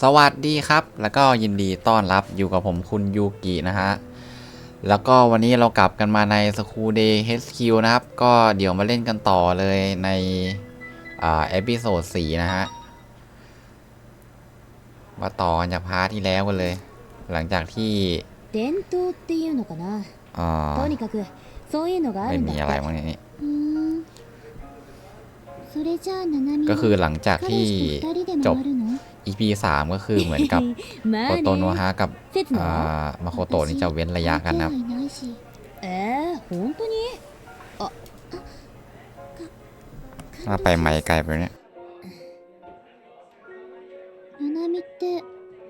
สวัสดีครับ แล้วก็ยินดีต้อนรับอยู่กับผมคุณยูกินะฮะ แล้วก็วันนี้เรากลับกันมาในสกูเดย์ HQ นะครับ ก็เดี๋ยวมาเล่นกันต่อเลยในเอพิโซดสี่นะฮะ มาต่อจากพาร์ทที่แล้วกันเลย หลังจากที่ไม่มีอะไรบ้าเนี่ยก็คือหลังจากที่จบ EP 3 ก็คือเหมือนกับ ま โค あ โตโนะ ね ฮะกับ 刹那 อ่า は มาโคโตะนี่จะเว้นระยะกันนะครับ 相手はいないしえー、本当に ถ้าไปไหมไกลไปเนี่ย ナナミって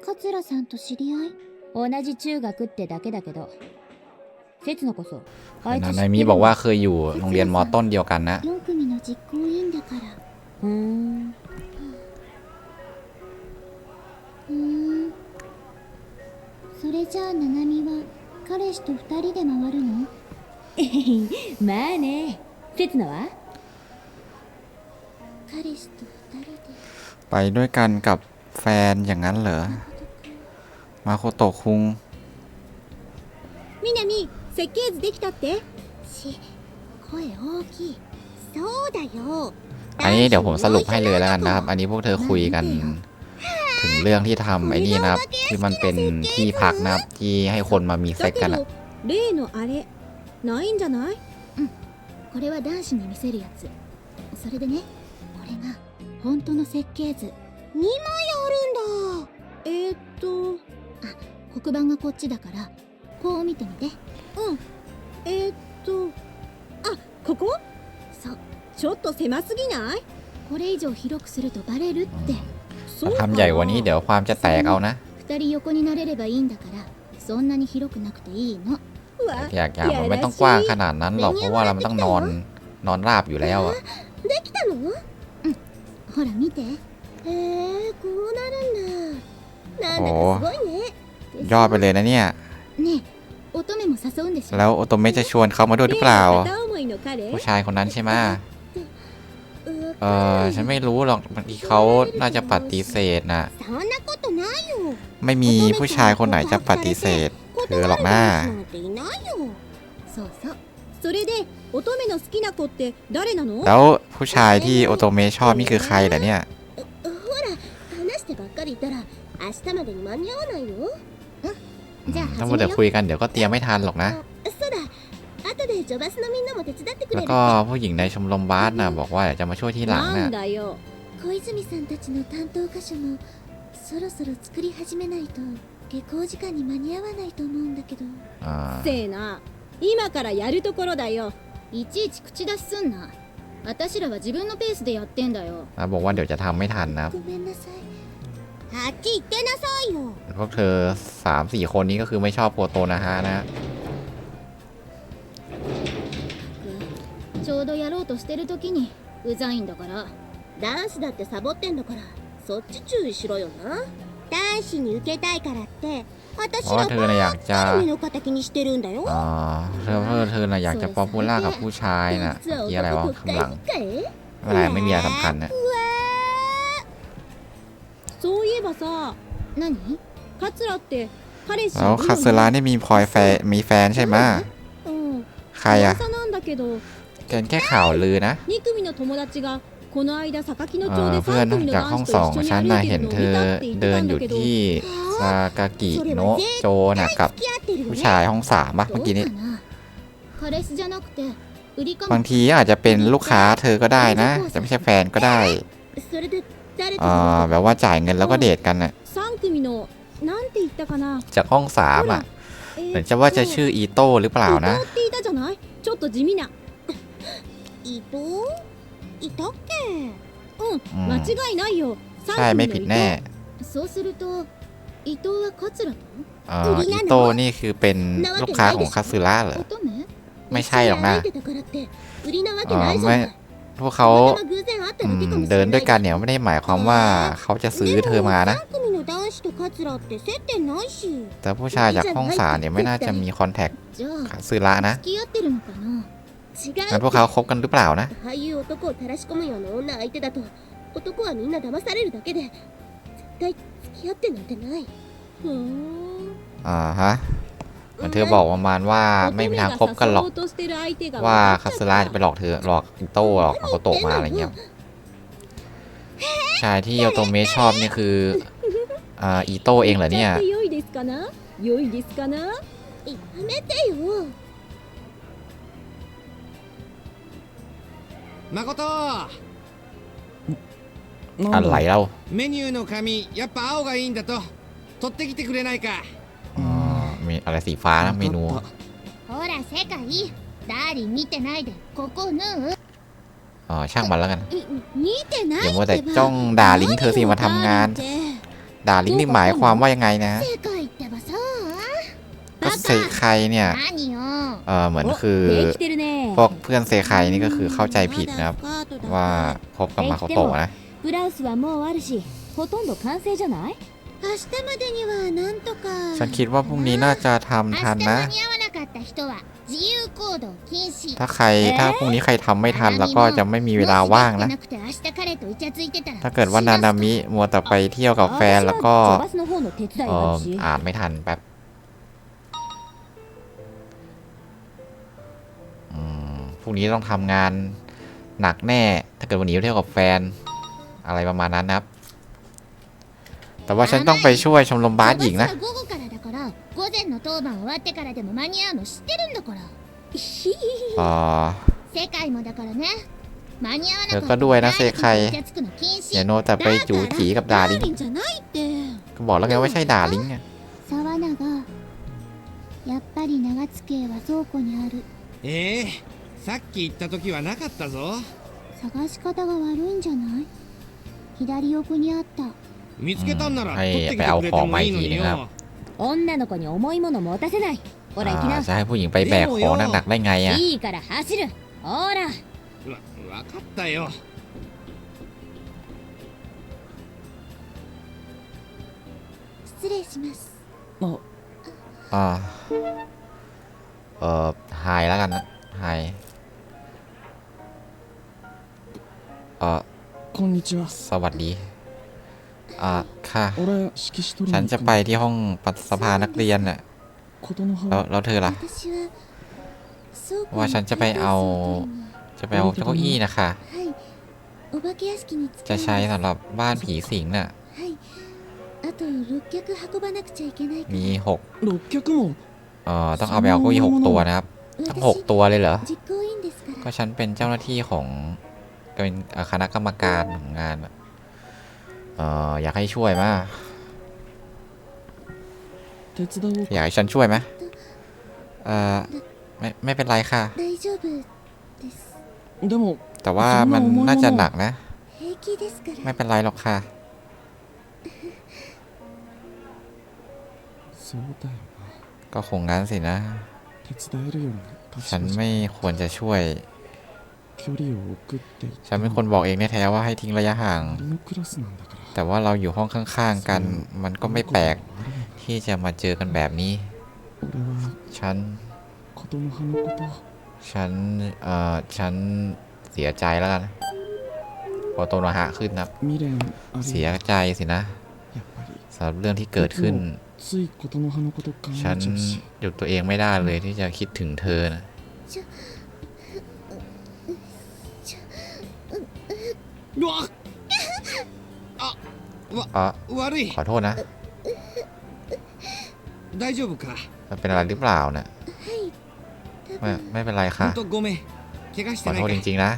桂さんと知り合い同じ中学ってだけだけど刹那こそあいつ知ってる นายมีบอกว่าเคยอยู่โรงเรียนมอต้นเดียวกันนะ 4組の実行委員だからふーんふーんそれじゃあナナミは彼氏と2人で回るのまあね刹那は彼氏と2人で ไปด้วยกันกับแฟนอย่างนั้นเหรอ มาโคโตะคุง みなみ設計図できたってし声大きいそうだよ อันนี้เดี๋ยวผมสรุปให้เลยแล้วกันนะครับ อันนี้พวกเธอคุยกัน ถึงเรื่องที่ทำไอ้นี่นะครับ ที่มันเป็นที่พักนะครับ ที่ให้คนมามีเซ็กกันอะ 例のあれないんじゃないこれは男子に見せるやつそれでねこれが本当の設計図2枚あるんだえー、っと黒板がこっちだからこう見てみてえー、っとあここそうちょっと狭すぎないこれ以上広くするとバレるって そう ทำใหญ่กว่านี้เดี๋ยวความจะแตกเอานะ 二人横になれればいいんだからそんなに広くなくていいのうわ อยากอยากมันไม่ต้องกว้างขนาดนั้นหรอกเพราะว่าเรามันต้องนอนนอนราบอยู่แล้วอะ できたのほら見てへえこうなるんだなんだかすごいね ยอดไปเลยนะเนี่ย ねえ乙女も誘うんでしょ แล้วโอโตเมะจะชวนเขามาด้วยหรือเปล่า 例の片思いの彼 ผู้ชายคนนั้นใช่ไหม う เออฉันไม่รู้หรอกบางทีเขาน่าจะปฏิเสธนะไม่มีผู้ชายคนไหนจะปฏิเสธเธอหรอกนะแล้วผู้ชายที่โอโตเมชอบนี่คือใครเหรอเนี่ยต้องมาเดี๋ยวคุยกันเดี๋ยวก็เตรียมไม่ทันหรอกนะ แล้ れ ว る ก็ผู้หญิงในชมรมบาสนะบอกว่าเดี๋ยวจะมาช่วยที่หลัง な นะ んだよ小泉さんたちの担当箇所もそろそろ作り始めないと下校時間に間に合わないと思うんだけど อ่า せーな今からやるところだよいちいち口出しすんな私らは自分のペースでやってんだよ แล้วบอกว่าเดี๋ยวจะทำไม่ทันนะ ごめんなさいはっきり言ってなさいよ พวกเธอสามสี่คนนี้ก็คือไม่ชอบโปโตนะฮะนะ てる時にうざいんだから男子だってサボってんだからそっち注意しろよな男子に受けたいからって私 เพราะว่า ら เธอน่ะอยากจะ ばっかり目の敵にしてるんだよ อ่าเธอเพื่อเธอน่ะอยากจะป๊อปปูล่ากับผู้ชายน่ะ 実は เกี่ยอะไรวะ 男と ข้างหลัง 二人かい ไม่เป็นไรไม่มีอะไรสำคัญนะ そういえばさ何カツラって彼氏 แล้ว いる คา よ สึระนี่มีพลอยแฟนมีแฟนใช่ไหม うん ใครอะ 噂なんだけど กินแค่ข่าวลือนะเพื่อนจากห้องสองชั้นน่ะเห็นเธอเดินอยู่ที่ซากากิโนะโจนะกับผู้ชายห้องสามะเมื่อกี้นี้บางทีอาจจะเป็นลูกค้าเธอก็ได้นะ จะไม่ใช่แฟนก็ได้แบบว่าจ่ายเงินแล้วก็เดทกันน่ะจากห้องสามอะ เหมือนจะว่าจะชื่ออีโต้หรือเปล่านะ 伊藤っていたじゃないちょっと地味な伊藤いたっけう อืม ん間違いないよ ใช่ไม่ผิดแน่ そうすると伊藤は桂と อ่าอีโต้นี่คือเป็นลูกค้าของคาสึระเหรอ 乙女ไม่ใช่หรอกนะ 一緒に歩いてたからって売りなわけないじゃない พวกเขา たまたま偶然会った อื だけか ม もし เดิ れ น な ด้วย い กันเนี่ยไม่ได้หมายความว่าเขาจะซื้อเธอมานะ 3組の男子とカツラって接点ないし แต่ผู้ชายจากห้องสามเนี่ยไม่น่าจะมีคอนแทค じゃ คา あ สึระนะ 付き合ってるのかな違う งั้นพวกเขาคบกันหรือเปล่านะ ああいう男をたらし込むような女相手だと男はみんな騙されるだけで絶対 回付き合ってなんてないふーん อ่าฮะเหมือนเธอบอกประมาณว่าไม่มีทางคบกันหรอก ว่าคาสลาจะไปหลอกเธอหลอกอิโต้หลอกมาโคโตะมาอะไรเงี้ยชายที่โยโตเมะชอบนี่คืออ่าอิโต้เองเหรอเนี่ย อะไรเล่า メニューの紙やっぱ青がいいんだと取ってきてくれないか อ๋อมีอะไรสีฟ้านะเมนู ほら世界ダーリン見てないでここ縫う อ๋อช่างมันแล้วกัน 見てな อย่ามัวแต่จ้องด่าลิงก์เธอสิมาทำงาน ด่าลิงก์นี่หมายความว่ายังไงนะ 世界ってばさ ก็เซไคเนี่ย 何よ เออเหมือนคือ できてるね พวกเพื่อนเซไคนี่ก็คือเข้าใจผิดนะครับ ว่าคบกับมาโคโตะนะ ブラウスはもうあるしほとんど完成じゃない明日までにはなんとか ฉันคิดว่าพรุ่งนี้น่าจะทำ 明日 ทัน 間 นะ に合わなかった人は自由行動禁止 ถ้าใครถ้าพรุ่งนี้ใครทำไม่ทันแล้วก็จะไม่มีเวลาว่างนะ もしできてなくて明日彼とイチャついてたら ถ้าเกิดว่านานามิมัวแต่ไปเที่ยวกับแฟนแล้วก็ 私はジョバスの方の手伝い เอ があ อ るし อ่านไม่ทันแป๊บ พรุ่งนี้ต้องทำงานหนักแน่ ถ้าเกิดวันนี้ไปเที่ยวกับแฟน อะไรประมาณนั้นนะครับ แต่ว่าฉันต้องไปช่วยชมรมบาสหญิงนะ ジョバスは午後からだから午前の当番終わってからでも間に合うの知ってるんだから เออ 世界もだからね間に合わな เธ か อ った ก็ด้วยนะเซไค イチャつくの禁 อย่า 止 โนแต่ไปจูจีกับดาลิง ダーリンじゃないって ก็บอกแล้วไงว่าใช่ดาลิงไง 沢永やっぱり長津家は倉庫にあるええ さっき行った時はなかったぞ探し方が悪いんじゃない左奥にあった見つけたんならうん取ってきてくれてもいいのによ、はい女の子に重いもの持たせないほら行き อ่า な จะให้ผู้หญิงไปแบกของหนักๆได้ไงอ่ะ いいから走るほらわ分かったよ失礼します อ่าเออไฮแล้วกันนะไฮเ ออ こんにちは สวัสดี อ่า ค่ะ 俺色紙取り ฉัน に行 จะ った ไปที่ห้องปัสภานักเรียนน่ะ 琴の葉 แล้ว は แล้วเธอล่ะ 私は倉庫 ว่าฉันจะไปเอา จะไปเอาเจ้าเก้าอี้นะคะ はいお化け屋敷に使 จะ います ใช้สำหรับบ้านผีสิงน่ะ はいあと6脚運ばなくちゃいけないから มีหก 600も เอ่อ ต้องเอาไปเอาเก้าอี้หกตัวนะครับ ทั้งหก 私 ตัวเลยเหรอ 実行委員ですから ก็ฉันเป็นเจ้าหน้าที่ของ เป็นคณะกรรมการของงานเอออยากให้ช่วยมาอยากให้ฉันช่วยไหมเออไม่ไม่เป็นไรค่ะแต่ว่ามันน่าจะหนักนะ ไม่เป็นไรหรอกค่ะก็คงงั้นสินะ ฉันไม่ควรจะช่วย ฉันเป็นคนบอกเองแน่แท้ว่าให้ทิ้งระยะห่าง แต่ว่าเราอยู่ห้องข้างๆกัน มันก็ไม่แปลกที่จะมาเจอกันแบบนี้ ฉัน ฉัน เอ่อ ฉันเสียใจแล้วกันพอโตนะฮะขึ้นนะเสียใจสินะสำหรับเรื่องที่เกิดขึ้น ฉันหยุดตัวเองไม่ได้เลยที่จะคิดถึงเธอนะ うわอ๋อ 悪い ขอโทษนะ 大丈夫か มันเป็นอะไรหรือเปล่าเนี่ย 多 ไม่ 分 ไม่เป็นไร ほ ค่ะ んとごめん怪我し ขอ てな โทษ い จ か ริงๆนะ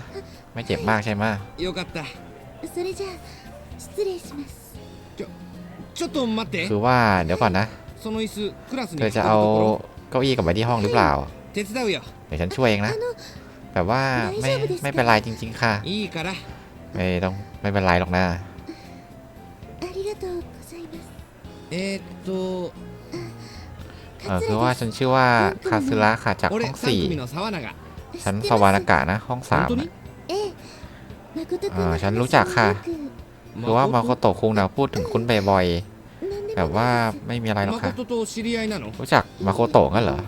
ไม่เจ็บมากใช่ไหม よかった それじゃあ失礼しますちょっと待って คือว่าเดี๋ยวก่อนนะ その椅子クラスに เธอ 運ぶ จะ と เอา ころ เก้าอี้กลับไปที่ห้องหรือเปล่า 手伝うよ เดี๋ยวฉันช่วยเองนะ あの แต่ว่าไม่ไม่เป็นไรจริง ๆ ค่ะ いいから ไม่ต้องไม่เป็นไรหรอกนะเอ๊ะดูเออคือว่าฉันชื่อว่าคาซึระค่ะจากห้องสี่ฉันสวานากะนะ ห้องสามอ่าฉันรู้จักค่ะ คือว่ามาโกโตะคุงเราพูดถึงคุณบ่อยๆแบบว่าไม่มีอะไรหรอกค่ะ รู้จักมาโกโตะกันเหรอ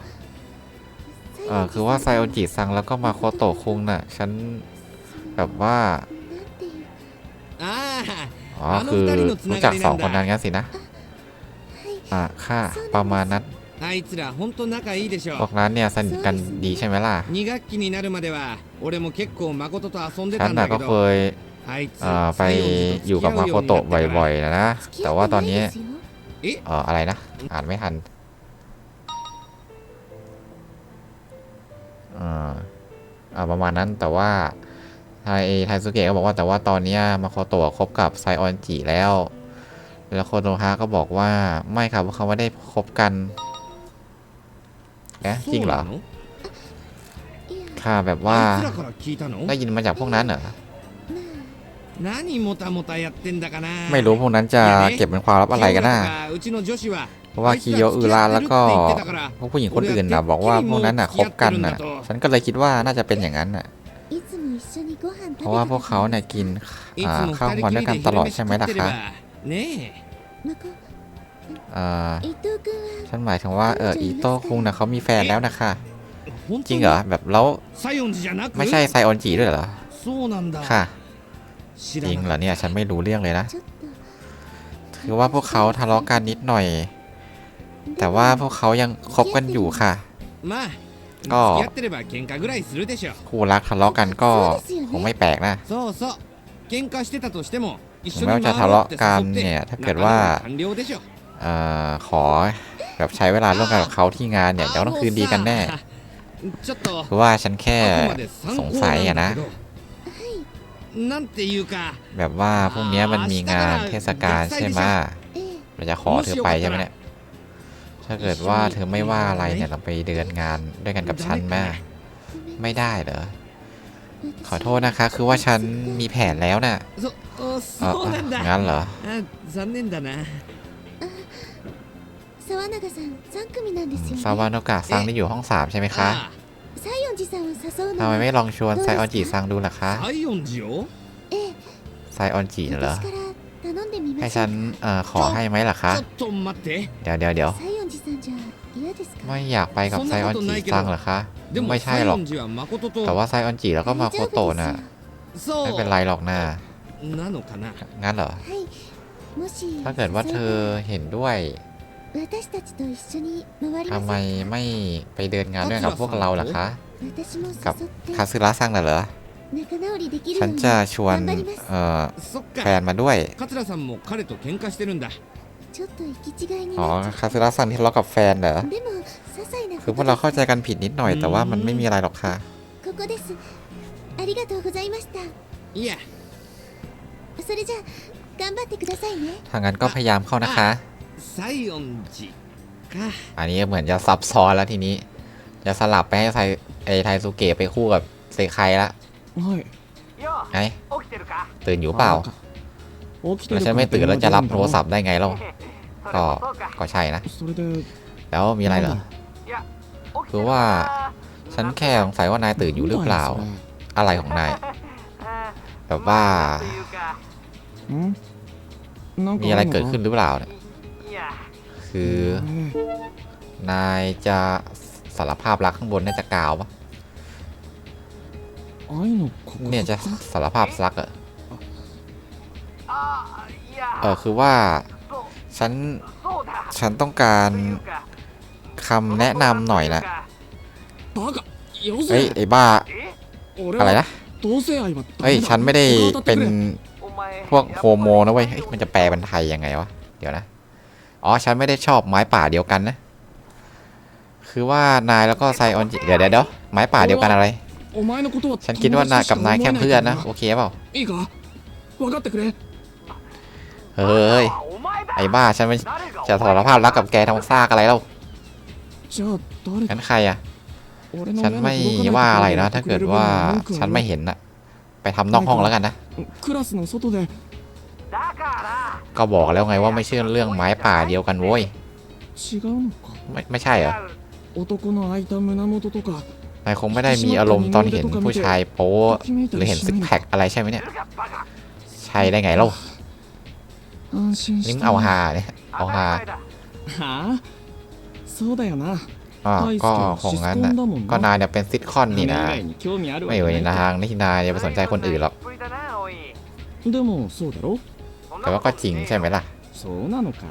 เออคือว่าไซโอจิซังแล้วก็มาโกโตะคุงน่ะ ฉันแบบว่า อ๋อคือรู้จักสองคนนั้นงั้นสินะอะค่ะประมาณนั้นพวกนั้นเนี่ยสนิทกันดีใช่ไหมล่ะฉันน่ะก็เคยเไปอยู่กับมาโคโตะบ่อยๆนะนะแต่ว่าตอนนี้เอออะไรนะ อ่านไม่ทันอ่าประมาณนั้นแต่ว่า ไทยไทยสุเกะก็บอกว่าแต่ว่าตอนนี้มาโคโตะคบกับไซออนจิแล้ว แล้วโคโนฮะก็บอกว่าไม่ครับว่าเขาไม่ได้คบกันนะจริงเหรอค่ะแบบว่าได้ยินมาจากพวกนั้นเหรอไม่รู้พวกนั้นจะเก็บเป็นความลับอะไรกันนะเพราะว่าคิโยอุราแล้วก็พวกผู้หญิงคนอื่นนะบอกว่าพวกนั้นน่ะคบกันน่ะ ฉันก็เลยคิดว่าน่าจะเป็นอย่างนั้นน่ะ เพราะว่าพวกเขาเนี่ยกินข้าววันด้วยกันตลอดใช่ไหมล่ะคะเออฉันหมายถึงว่าเอออีโต้คุงนะเขามีแฟนแล้วนะคะจริงเหรอแบบแล้วไม่ใช่ไซออนจีด้วยเหรอค่ะจริงเหรอเนี่ยฉันไม่รู้เรื่องเลยนะถือว่าพวกเขาทะเลาะกันนิดหน่อย แต่ว่าพวกเขายังคบกันอยู่ค่ะ ก็คู่รักทะเลาะกันก็คงไม่แปลกนะถึงแม้ว่าจะทะเลาะกันเนี่ยถ้าเกิดว่าอขอแบบใช้เวลาร่วมกันกับเขาที่งานเนี่ยเดี๋ยวต้องคืนดีกันแน่คือว่าฉันแค่สงสัยอะนะแบบว่าพวกนี้มันมีงานเทศกาลใช่ไหมเราจะขอเธอไปใช่ไหมเนี่ย ถ้าเกิดว่าเธอไม่ว่าอะไรเนี่ยเราไปเดินงานด้วยกันกับฉันแม่ไม่ได้เหรอ ขอโทษนะคะ คือว่าฉันมีแผนแล้วนะ่ะงั้นเหรอซาวานากะซังนี่อยู่ห้องสามใช่ไหมคะทำไมไม่ลองชวนไซออนจิซังดูล่ะคะไซออนจิเหรอให้ฉันขอให้ไหมล่ะคะ เดี๋ยวเดี๋ยวเดี๋ยว ไม่อยากไปกับไซออนจิซังหรอคะ ไม่ใช่หรอก แต่ว่าไซออนจิแล้วก็มาโคโตะน่ะ ไม่เป็นไรหรอกน่ะงั้นเหรอ ถ้าเกิดว่าเธอเห็นด้วยทำไมไม่ไปเดินงานด้วยกับพวกเราล่ะคะ กับคาซึระซังน่ะเหรอ ฉันจะชวนแฟนมาด้วย 桂さんも彼と喧嘩してるんだちょっと行き違いに อ๋อ なっちゃ คาซึระซังที่ทะเลาะกับแฟนเหรอ うでも些細な คือ こ พว と กเรา で เข้าใจกันผิดนิดหน่อย แต่ว่ามันไม่มีอะไรหรอกค่ะ ここですありがとうございましたいやそれじゃあ頑張ってくださいね ทางนั้นก็พยายามเข้านะคะ 西園寺か อันนี้เหมือนจะซับซ้อนแล้วทีนี้ จะสลับไปให้ไทไอไทสุเกะไปคู่กับเซไคละ はい ไงตื่นอยู่เปล่า 起きて แล้วฉันไม่ตื่นแล้วจะรับโทรศัพท์ได้ไงเล้วก็ก็ใช่นะ แล้วมีอะไรเหรอคือว่าฉันแค่สงสัยว่านายตื่นอยู่หรือเปล่า อะไรของนายแบบว่ามีอะไรเกิดขึ้นหรือเปล่าเนี่ยคือนายจะสารภาพรักข้างบนน่าจะกล่าวปะเนี่ยจะสารภาพรักอะ เออคือว่า ฉัน ฉันต้องการคำแนะนำหน่อยนะเฮ้ไอ้บ้า อะไรนะเอ้ย ฉันไม่ได้เป็นพวกโฮโมนะเว้ยมันจะแปลเป็นไทยยังไงวะ เดี๋ยวนะ อ๋อ ฉันไม่ได้ชอบไม้ป่าเดียวกันนะ คือว่านายแล้วก็ไซออนเดี๋ยวเดี๋ยวไม้ป่าเดียวกันอะไร ฉันคิดว่านายกับนายแค่เพื่อนนะ โอเคเปล่า เฮ้ย ไอ้บ้าฉันไม่จะสารภาพรักกับแกทำซากอะไรแล้วงั้นใครอะ ฉันไม่ว่าอะไรนะ ถ้าเกิดว่าฉันไม่เห็นนะไปทำนอกห้องแล้วกันนะ ก็บอกแล้วไงว่าไม่เชื่อเรื่องไม้ป่าเดียวกันโว้ย ไม่ไม่ใช่เหรอนายคงไม่ได้มีอารมณ์ตอนเห็นผู้ชายโป๊หรือเห็นซิกแพคอะไรใช่ไหมเนี่ย ใช่ได้ไงเล่า 安心 นี่ し มึง た เอาฮาเนี่ย เอาฮา はあそうだよな อ่าก็คงงั้นน่ะ ก็นายเนี่ยเป็นซิทคอนนี่นะ 以外に興味あるわ ไม่ け อยู่ な ใน い ทางที่นายจะไปสนใจคนอื่นหรอก でもそうだろ แต่ว่าก็จริงใช่ไหมล่ะ そうなのか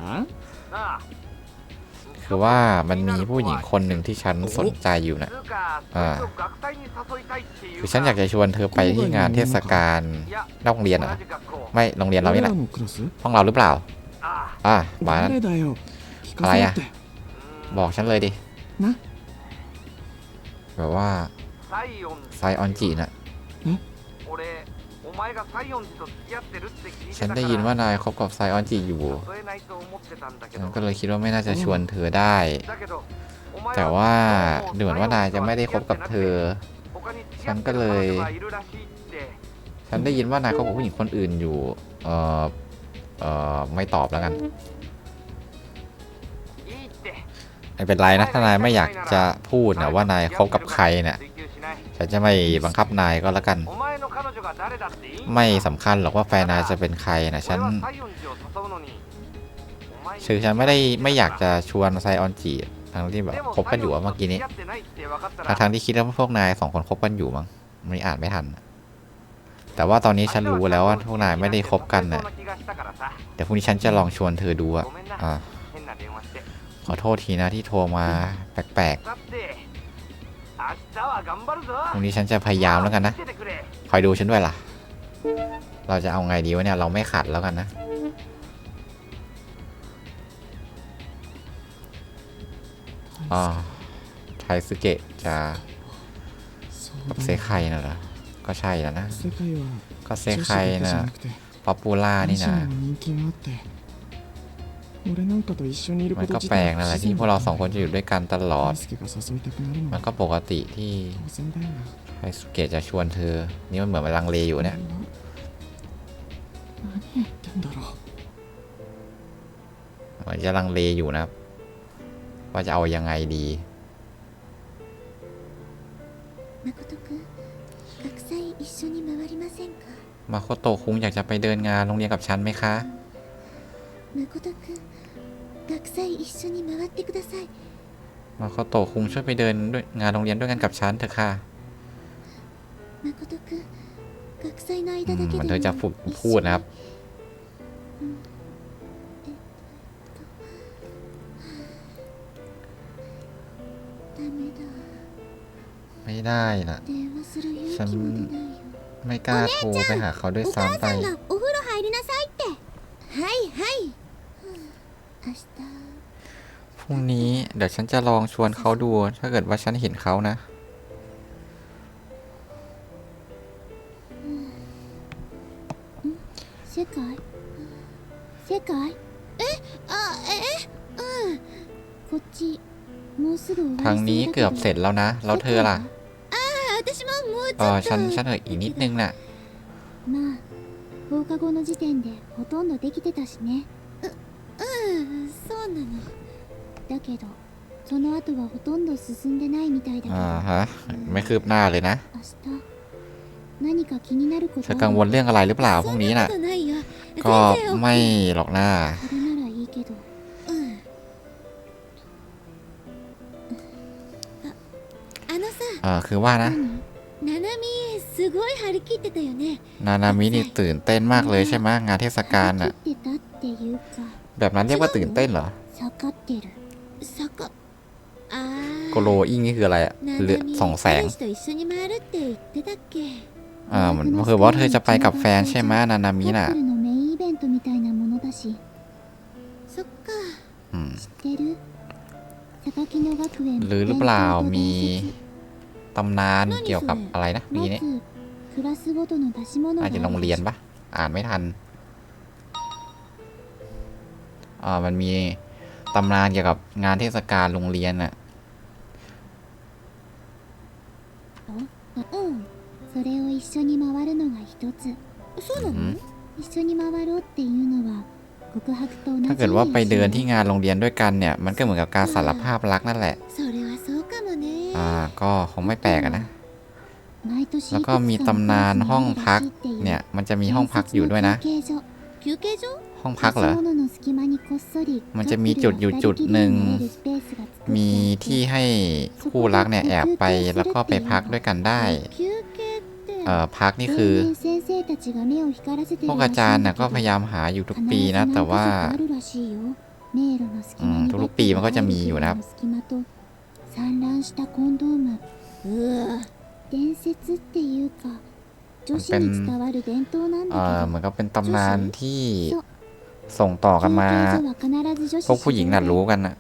คือว่ามันมีผู้หญิงคนหนึ่งที่ฉันสนใจอยู่นะอ่าคือฉันอยากจะชวนเธอไปที่งานเทศกาลนอกโรงเรียนเหรอไม่โรงเรียนเราไม่แหละห้องเราหรือเปล่าอ่าหวานอะไรอะบอกฉันเลยดินะแบบว่าไซออนจีน่ะ ฉันได้ยินว่านายคบกับไซออนจีอยู่ฉันก็เลยคิดว่าไม่น่าจะชวนเธอได้แต่ว่าดูเหมือนว่านายจะไม่ได้คบกับเธอฉันก็เลยฉันได้ยินว่านายคบกับผู้หญิงคนอื่นอยู่ เอ่อเอ่อไม่ตอบแล้วกันไม่เป็นไรนะถ้านายไม่อยากจะพูดนะว่านายคบกับใครเนี่ยฉันจะไม่บังคับนายก็แล้วกัน ไม่สำคัญหรอกว่าแฟนนายจะเป็นใครนะฉันคือฉันไม่ได้ไม่อยากจะชวนไซออนจีทั้งที่แบบคบกันอยู่เมื่อกี้นี้ทั้งทางที่คิดว่าพวกนายสองคนคบกันอยู่มั้งไม่อ่านไม่ทัน แต่ว่าตอนนี้ฉันรู้แล้วว่าพวกนายไม่ได้คบกันน่ะเดี๋ยวพรุ่งนี้ฉันจะลองชวนเธอดูอะอ่าขอโทษทีนะที่โทรมาแปลกๆพรุ่งนี้ฉันจะพยายามแล้วกันนะ อยดูฉันด้วยล่ะ เราจะเอาไงดีวะเนี่ย เราไม่ขัดแล้วกันนะ อ๋อ ไทสึเกะจะกับเซไคน่ะเหรอ ก็ใช่แล้วนะ ก็เซไคน่ะป๊อปปูล่านี่นะ มันก็แปลกนั่แหละที่พวกเราสองคนจะอยู่ด้วยกันตลอด มันก็ปกติที่ไฮสุเกะจะชวนเธอ นี่มันเหมือนมัลังเลอยู่เนี่ย เหมือนจะลังเลอยู่นะครับ ว่าจะเอายังไงดีมาโคโตะคุงอยากจะไปเดินงานโรงเรียนกับฉันไหมคะมาโคโต 学祭一緒に回ってください มาโคโตะคุงช่วยไปเดินด้วยงานโรงเรียนด้วยกันกับฉันเถอะค่ะ 誠くん学祭の อื 間 ม だけ มัน で เธอจะฝึก も一 พูด 緒に นะครับ ダメだ ไม่ได้นะ 電話する勇気も出ないよ ไม่กล้าโทรไปหาเขาด้วย お母 ซ้ำไป さんがお風呂入りなさいってはいはい明日 พรุ่งนี้เดี๋ยวฉันจะลองชวนเขาดู ถ้าเกิดว่าฉันเห็นเขานะ 世界世界えあえうんこっちもうすぐ終わり ทางนี้ そうだけ เกือบ ど เสร็จแล้วนะ แล้วเธอล่ะ あ私ももうち เอ ょ อ っと ฉันฉันเหลืออีกนิดนึงน่ะ まあ放課後の時点でほとんどできてたしね ううんそうなのだけどその後はほとんど進んでないみたいだけど อ่าฮะ ไม่คืบหน้าเลยนะ 明日何か気になること เธอกังวลเรื่องอะไรหรือเปล่าพรุ่งนี้น่ะ そんなことないよ ก็ 全然 OK ไม่หรอกนะ それならいいけどうんああのさ เออคือว่านะ 何ナナミすごい張り切ってたよね นานามินี่ตื่นเต้นมากเลยใช่ไหมงานเทศกาล 張 น่ะ り切ってたっていうか แบบนั้นเรียกว่าตื่นเต้นเหรอโกโลอิงนี่คืออะไรอะเลือสองแสงอ่ามันคือว่าเธอจะไปกับแฟนใช่ไหมนานามิน่ะหรือหรือเปล่ามีตำนานเกี่ยวกับอะไรนะมีนี่อาจจะโรงเรียนปะอ่านไม่ทัน อ่า มันมีตำนานเกี่ยวกับงานเทศกาลโรงเรียนน่ะ うんそれを一緒に回るのが一つそうなのうん一緒に回ろうっていうのは告白と同じ ถ้าเกิดว่าไปเดินที่งานโรงเรียนด้วยกันเนี่ย มันก็เหมือนกับการสารภาพรักนั่นแหละ それはそうかもね อ่า ก็คงไม่แปลกอะนะ 毎年 แล้วก็มีตำนานห้องพัก เนี่ย มันจะมีห้องพักอยู่ด้วยนะ 休憩所休憩所 ห้องพักเหรอ มันจะมีจุดอยู่จุดหนึ่ง มีที่ให้คู่รักเนี่ยแอบไปแล้วก็ไปพักด้วยกันได้ เอ่อพักนี่คือ พวกอาจารย์น่ะก็พยายามหาอยู่ทุกปีนะ แต่ว่าทุกๆปีมันก็จะมีอยู่นะครับ เมันเป็นเหมือนกับเป็นตำนานที่ส่งต่อกันมาพวกผู้หญิงน่ะรู้กันนะ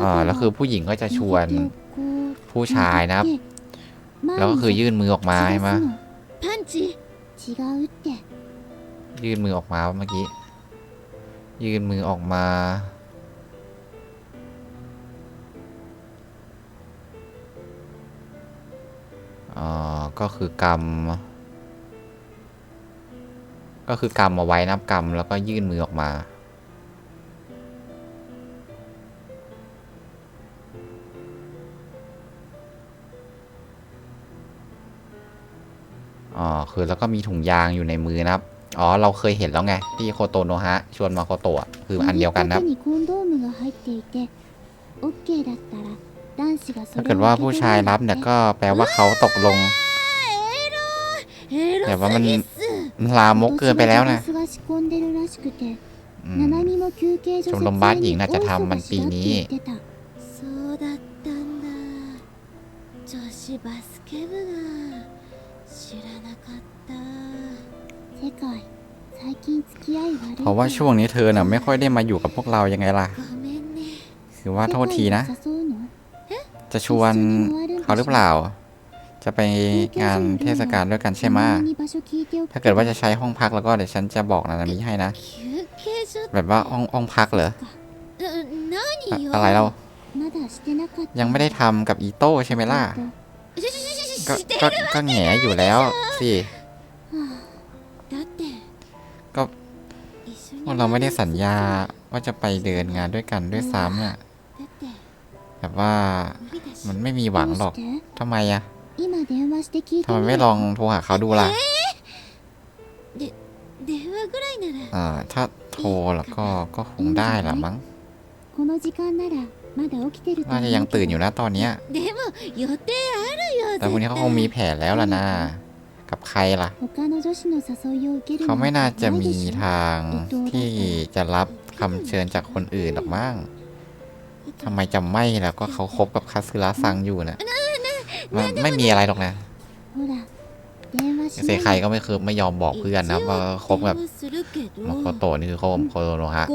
เออแล้วคือผู้หญิงก็จะชวนผู้ชายนะครับ แล้วก็คือยื่นมือออกมาใช่ไหมยื่นมือออกมาเมื่อกี้ ยื่นมือออกมา ก็คือกรรม ก็คือกรรมเอาไว้นับกรรมแล้วก็ยื่นมือออกมา อ๋อ คือแล้วก็มีถุงยางอยู่ในมือนะครับ อ๋อ เราเคยเห็นแล้วไง ที่โคโตโนฮะ ชวนมาโคโตะคืออันเดียวกันนะถ้าเกิดว่าผู้ชายรับเนี่ยก็แปลว่าเขาตกลง แต่ว่ามันมันลามกเกินไปแล้วนะชมรมบาสหญิงน่าจะทำมันปีนี้เพราะว่าช่วงนี้เธอน่ะไม่ค่อยได้มาอยู่กับพวกเรายังไงล่ะคือว่าโทษทีนะ จะชวนเขาหรือเปล่า จะไปงานเทศกาลด้วยกันใช่ไหมถ้าเกิดว่าจะใช้ห้องพักแล้วก็เดี๋ยวฉันจะบอกนานามิให้นะ แบบว่าห้องห้องพักเหรอ อะไรเรา ยังไม่ได้ทำกับอีโต้ใช่ไหมล่ะ ก็ก็ก็แงอยู่แล้วสิก็เราไม่ได้สัญญาว่าจะไปเดินงานด้วยกันด้วยซ้ำเนี่ยแบบว่ามันไม่มีหวังหรอกทำไมอะ 今電話して聞いて ทำไม み ไม่ลองโทรหาเขาดูล่ะ 電話ぐらいなら อ่าถ้าโทรแล้วก็ก็คงได้ละมั้ง この時間ならまだ起きてると น่า 思 จะ う ยัง け ตื่น ど อยู่นะตอนเนี้ย でも予定あるよ แต่พวกนี้เขาคงมีแผนแล้วล่ะนะ กับใครล่ะ 他の女子の誘いを受ける เขาไม่น่าจะ ない มี でしょ ทางที่จะรับคำเชิญจากคนอื่นหรอกมั้งทำไมจะไม่ล่ะก็เขาคบกับคาซึระซังอยู่นะ ไม่ไม่มีอะไรหรอกนะเซไคก็ไม่คือไม่ยอมบอกเพื่อนนะว่าคบแบบโมโคโตนี่คือคบโคโตโนฮะ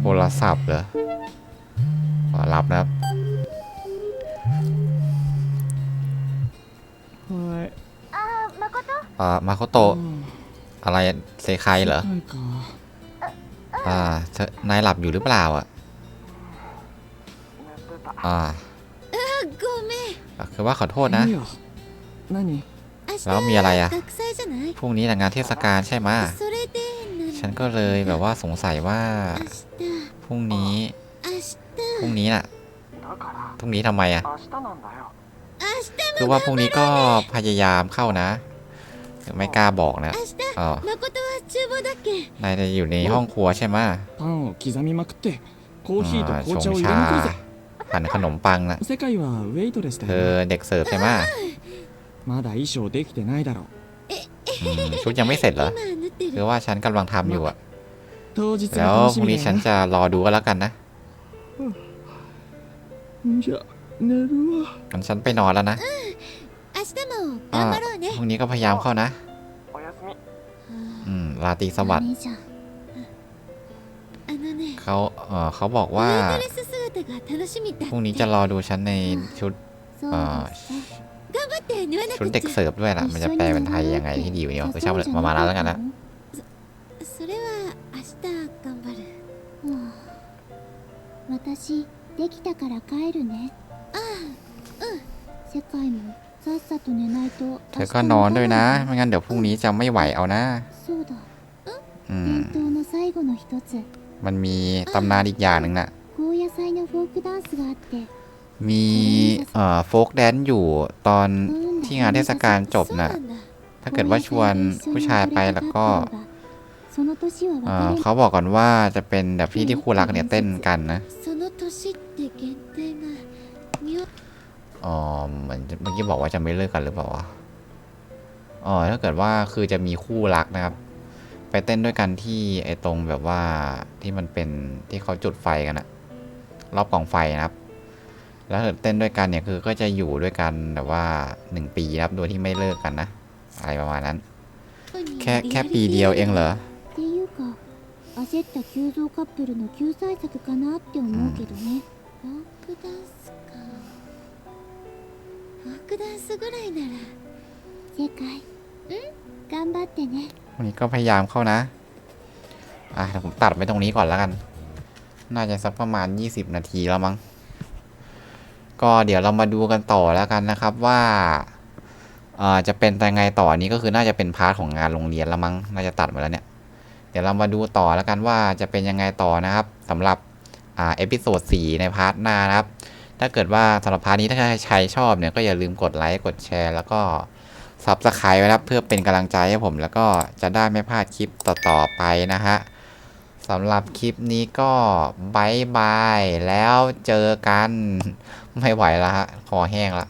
โทรศัพท์เหรอขอรับนะครับ เอ่ามาโคโตะอะไรเซคายเหรออ่านายหลับอยู่หรือเปล่าอะอ่าคือว่าขอโทษนะ แล้วมีอะไรอะพรุ่งนี้งานเทศกาลใช่ไหมฉันก็เลยแบบว่าสงสัยว่าพรุ่งนี้พรุ่งนี้น่ะพรุ่งนี้ทำไมอะคือว่าพรุ่งนี้ก็พยายามเข้านะ ไม่กล้าบอกนะ 明日 อ๋อ 誠は厨房だっけ นายจะอยู่ในห้องครัวใช่ไหมะ パンを刻みまくってコーヒーと อ่า 紅 ช 茶 ง を入れ ชา に来るぜ หั่นขนมปังนะ 世界はウェイトレスだ เธอ よ เด็กเสิร์ฟใช่ไหมะ まだ衣装できてないだろ อืมชุดยังไม่เสร็จเหรอ 今縫って คือ る ว่าฉันกำลังทำอยู่อ่ะ 当日 แล้ が ว 楽 พ し รุ่ง み นี้ だ ฉัน よ จะรอดูก็แล้วกันนะ じゃ寝るわ งั้นฉันไปนอนแล้วนะ 明日も อ่า 頑張ろうね พรุ่งนี้ก็พยายามเข้านะ おやすみ อืมราตรีสวัสดิ์ ダメじゃんあのね เขาเออเขาบอกว่า ウェイトレス姿が楽しみだって พรุ่งนี้จะรอดูฉันในชุด そう อ่า ですか頑張って縫わな ชุด く เด็ก ちゃ เสิร์ฟด้วยล่ะ มันจะแปลเป็นไทยยังไงที่ดีวะเนี่ยคือชอบประมาณนั้นแล้วกันนะ それは明日頑張る私できたから帰るねああうん世界もさっさと寝ないと เธอก็นอนด้วยนะ ไม่งั้นเดี๋ยวพรุ่งนี้จะไม่ไหวเอานะอืมมันมีตำนานอีกอย่างหนึ่งนะ่ะมีเอ่อโฟกแดนซ์อยู่ตอนที่งานเทศกาลจบนะ่ะ ถ้าเกิดว่าชวนผู้ชายไปแล้วก็เขาบอกก่อนว่าจะเป็นแบบพี่ที่คู่รักเนี่ยเต้นกันนะ อ๋อเหมือนเมื่อกี้บอกว่าจะไม่เลิกกันหรือเปล่าวะอ๋อถ้าเกิดว่าคือจะมีคู่รักนะครับ ไปเต้นด้วยกันที่ไอ้ตรงแบบว่าที่มันเป็นที่เขาจุดไฟกันอะรอบกองไฟนะครับ แล้วถ้าเกิดเต้นด้วยกันเนี่ยคือก็จะอยู่ด้วยกันแบบว่าหนึ่งปีนะครับโดยที่ไม่เลิกกันนะอะไรประมาณนั้น แค่แค่ปีเดียวเองเหรอ っていうか焦った急増カップルの救済策かなって思うけどね、フォークダンスか フォークダンスぐらいなら世界うん頑張ってね วันนี้ก็พยายามเข้านะ อ่ะเดี๋ยวผมตัดไปตรงนี้ก่อนแล้วกัน น่าจะสักประมาณ 20 นาทีแล้วมั้ง ก็เดี๋ยวเรามาดูกันต่อแล้วกันนะครับว่าเอ่อจะเป็นยังไงต่อนี้ก็คือน่าจะเป็นพาร์ทของงานโรงเรียนแล้วมั้ง น่าจะตัดมาแล้วเนี่ย เดี๋ยวเรามาดูต่อแล้วกันว่าจะเป็นยังไงต่อนะครับสำหรับอ่าเอพิโซด4ในพาร์ทหน้านะครับ ถ้าเใครสำหรับพาร์ทนี้ถ้าใครชอบเนี่ยก็อย่าลืมกดไลค์กดแชร์ แล้วก็ซับสไครต์ไว้ครับเพื่อเป็นกำลังใจให้ผม แล้วก็จะได้ไม่พลาดคลิปต่อๆไปนะฮะสำหรับคลิปนี้ก็บายบายแล้วเจอกัน ไม่ไหวแล้วฮะคอแห้งละ